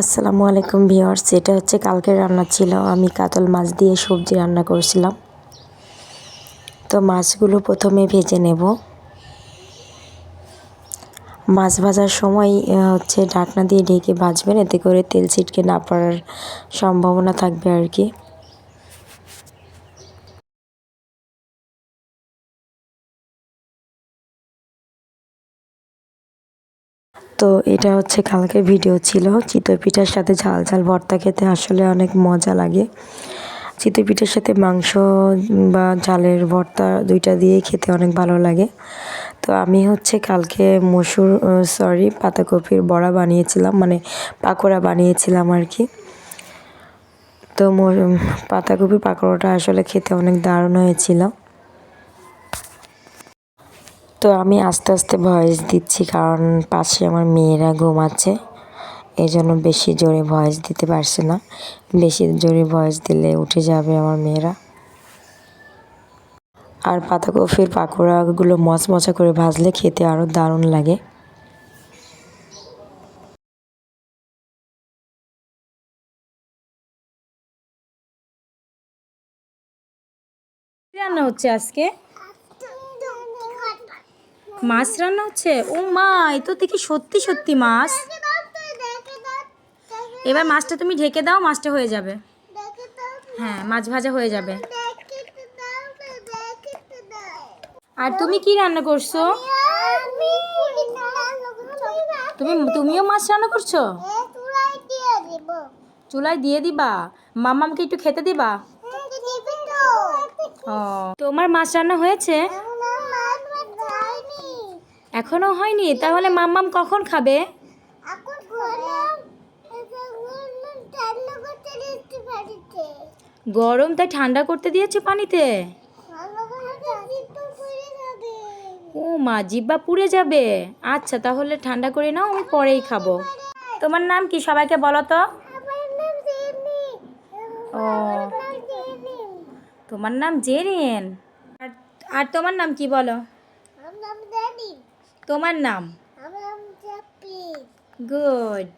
আসসালামু আলাইকুম ভিওয়ার্স এটা হচ্ছে কালকের রান্না ছিল। আমি কাতল মাছ দিয়ে সবজি রান্না করেছিলাম। তো মাছগুলো প্রথমে ভেজে নেব। মাছ ভাজার সময় হচ্ছে ঢাকনা দিয়ে ঢেকে ভাজবেন, এতে করে তেল ছিটকে না পড়ার সম্ভাবনা থাকবে আর কি। তো এটা হচ্ছে কালকে ভিডিও ছিল। চিতই পিঠার সাথে ঝাল ঝাল ভর্তা খেতে আসলে অনেক মজা লাগে। চিতই পিঠার সাথে মাংস বা ঝালের ভর্তা দুইটা দিয়ে খেতে অনেক ভালো লাগে। তো আমি হচ্ছে কালকে মসুর সরি পাতাকপির বড়া বানিয়েছিলাম মানে পাকোড়া বানিয়েছিলাম আর কি। তো পাতাকপির পাকোড়াটা আসলে খেতে অনেক দারুণ হয়েছিল। তো আমি আস্তে আস্তে ভয়েস দিচ্ছি কারণ পাশে আমার মেয়েরা ঘুমাচ্ছে। এই জন্য বেশি জোরে ভয়েস দিতে পারছে না। বেশি জোরে ভয়েস দিলে উঠে যাবে আমার মেয়েরা। আর পাতাকপির পাকোড়াগুলো মচমচা করে ভাজলে খেতে আরও দারুণ লাগে। রান্না হচ্ছে আজকে? মাছ রান্না হচ্ছে? ও মা এ তো দেখি সত্যি সত্যি মাছ। এবার মাছটা তুমি ঢেকে দাও, মাছটা হয়ে যাবে। হ্যাঁ মাছ ভাজা হয়ে যাবে। আর তুমি কি রান্না করছ? তুমি, তুমিও মাছ রান্না করছ? চুলায় দিয়ে দিবা? মামামকে একটু খেতে দিবা? ও, তোমার মাছ রান্না হয়েছে? এখনও হয়নি? তাহলে মাম্মাম কখন খাবে? গরম। তাই ঠান্ডা করতে দিয়েছ পানিতে? ও মা জিব্বা পুড়ে যাবে। আচ্ছা তাহলে ঠান্ডা করে নাও আমি পরেই খাব। তোমার নাম কি সবাইকে বলো তো? ও। তোমার নাম জেরিন? আর আর তোমার নাম কি বলো? তোমার নাম? গুড